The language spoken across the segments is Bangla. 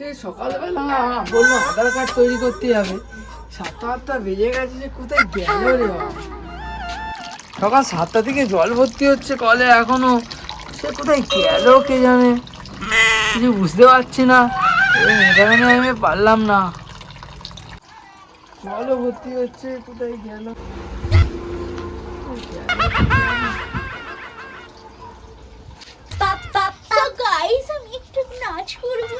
সে সকালবেলা বলল আধার কার্ড তৈরি করতে যাবে সাতটা আটটা বেজে গেছে যে কোথায় গেল রে সকাল সাতটা থেকে জল ভর্তি হচ্ছে কলে এখনও। সে কোথায় গেল কে জানে? কিছু বুঝতে পারছি না। নিয়ে আমি পারলাম না। জলও ভর্তি হচ্ছে কোথায় গেল? আমি একটু নাচ করব।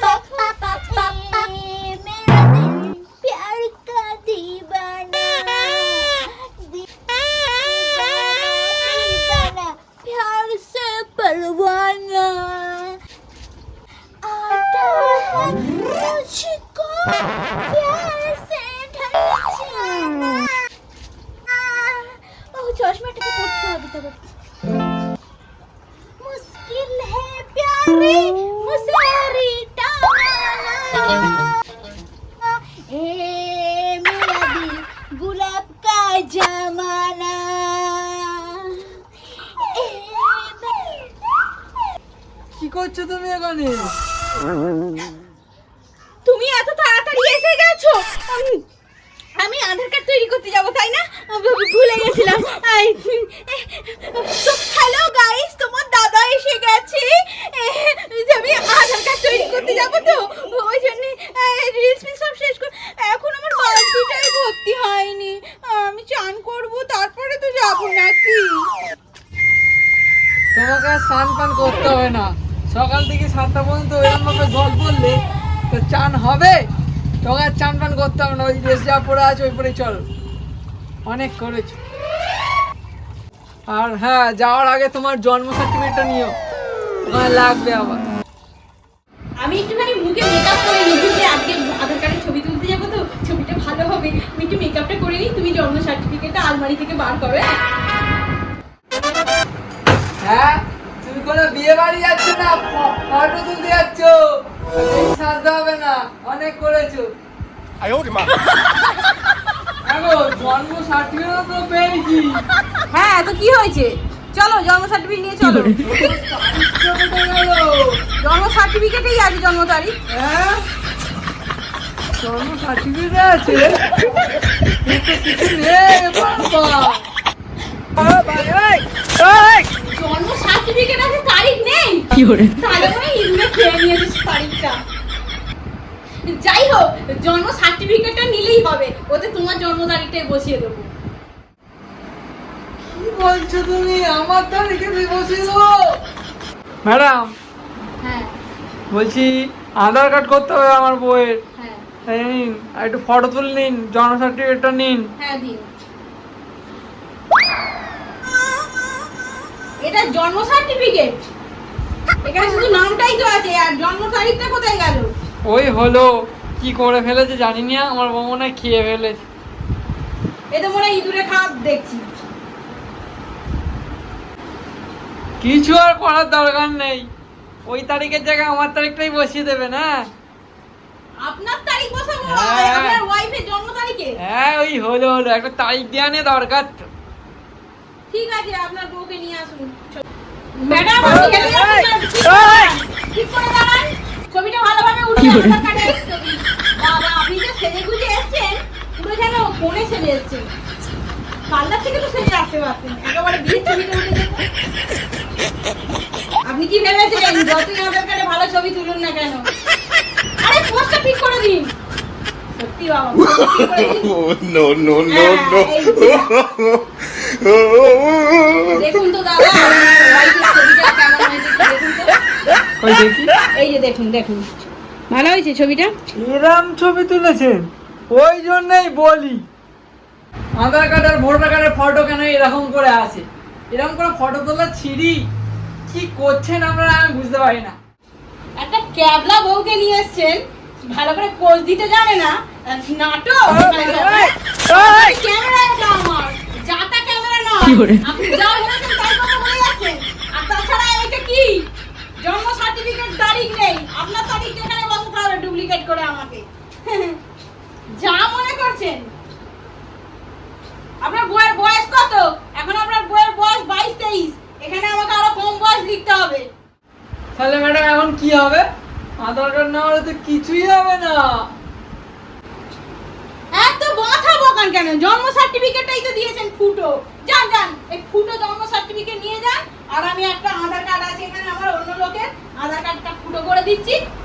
হে প্যারে মুসারি টানা কি করছ তুমি এখানে? এসে গেছো? আমি আমি আধার কার্ড তৈরি করতে যাব, তাই না? ভুলে গেছিলাম। হ্যালো গাইস তোমার দাদা এসে গেছে। আমি আধার কার্ড তৈরি করতে যাব তো, ওই জন্য রিলস সব শেষ করে, এখন আমার বালতিটাই ভর্তি হয়নি। আমি চান করব, তারপরে তো যাব নাকি? তোমাকে স্নান পান করতে হবে না। সকাল থেকে সাতটা পর্যন্ত এরকম ভাবে জল পড়লে তো চান হবে? তোকে আর চান পান করতে হবে না ওই ড্রেস যা পরে আছে ওই পরে চল। অনেক করেছ। আর হ্যাঁ যাওয়ার আগে তোমার জন্ম সার্টিফিকেটটা নিও। ওখানে লাগবে আবার। আমি একটুখানি মুখে মেকআপ করে নিই যে আজকে আধার কার্ডের ছবি তুলতে যাব তো ছবিটা ভালো হবে। আমি একটু মেকআপটা করে নিই তুমি জন্ম সার্টিফিকেটটা আলমারি থেকে বার করো হ্যাঁ? হ্যাঁ তুমি কোনো বিয়ে বাড়ি যাচ্ছ না ফটো তুলতে যাচ্ছ? অনেক করেছ। জন্ম সার্টিফিকেট হ্যাঁ তো কি হয়েছে? চলো জন্ম সার্টিফিকেট নিয়ে চলো। জন্ম সার্টিফিকেটেই আছে জন্ম তারিখ। হ্যাঁ? জন্ম সার্টিফিকেট আছে জন্ম সার্টিফিকেট আছে কি যাই হোক জন্ম সার্টিফিকেটটা নিলেই হবে। ওতে তোমার জন্ম তারিখটাই বসিয়ে দেবো। কি বলছো তুমি? আমার তারিখে বসিয়ে দেবো? ম্যাডাম হ্যাঁ। বলছি আধার কার্ড করতে হবে আমার বইয়ের হ্যাঁ। আর একটু ফটো তুলে নিন জন্ম সার্টিফিকেটটা নিন। হ্যাঁ দিন। এটা জন্ম সার্টিফিকেট এখানে শুধু নামটাই তো আছে আর জন্ম তারিখটা কোথায় গেল ওই হলো কি করে ফেলেছে জানি না আমার মনে হয় খেয়ে ফেলেছে। এতে মনে হয় ইঁদুরে খাওয়া দেখছি। কিছু আর করার দরকার নেই। ওই তারিখের জায়গায় আমার তারিখটাই বসিয়ে দেবে না? আপনার তারিখ বসাবো? হ্যাঁ। আপনার ওয়াইফের জন্ম তারিখে? হ্যাঁ ওই হলো হলো। একটা তারিখ দেওয়া নিয়ে দরকার তো। ঠিক আছে আপনার বউকে নিয়ে আসুন। ম্যাডাম আপনি এই, এখানে এই, আসুন, ঠিক করে এই। দাঁড়ান, ঠিক করে দাঁড়ান ছবিটা কার্ডের ছবি বাবা আপনি যে সেজে গুজে এসেছেন পুরো যেন কোণে সেজে এসেছেন পার্লার থেকে তো সেজে আসতে পারতেন একেবারে বিয়ের ছবিটা উঠে আপনি কি ভেবেছিলেন যতই কার্ডে ভালো ছবি তুলুন না কেন? আরে পোস্টটা ঠিক করে দিন। সত্যি বাবা করে no no no no! দেখুন তো দাদা দেখুন এই যে দেখুন দেখুন। ভালো হয়েছে ছবিটা? এরম ছবি তুলেছেন ওই জন্যই বলি। আধার কার্ড আর ভোটার কার্ডের ফটো কেন এরকম করে আসে এরকম করে ফটো তোলা ছিঁড়ি? কি করছেন আমরা আমি বুঝতে পারি না। একটা ক্যাবলা বউকে নিয়ে এসছেন ভালো করে পোজ দিতে জানে না। নাটক? ক্যামেরা এটা আমার। যাতা ক্যামেরা না আপনি যা ভেবেছেন তাই কথা বলে যাচ্ছেন আর তাছাড়া এটা কি? জন্ম সার্টিফিকেট তারিখ নেই। আপনার তারিখ হবে ডুপ্লিকেট করে আমাকে। যা মনে করছেন। আপনার বইয়ের বয়স কত? এখন আপনার বইয়ের বয়স বাইশ তেইশ। এখানে আমাকে আরও কম বয়স লিখতে হবে। তাহলে ম্যাডাম এখন কি হবে? আধার কার্ড না হলে তো কিছুই হবে না। এত মাথা বকান কেন? জন্ম সার্টিফিকেটটাই তো দিয়েছেন ফুটো। যান যান এই ফুটো জন্ম সার্টিফিকেট নিয়ে যান। আর আমি একটা আধার কার্ড আছে এখানে আমার অন্য লোকের। আধার কার্ডটা ফুটো করে দিচ্ছি।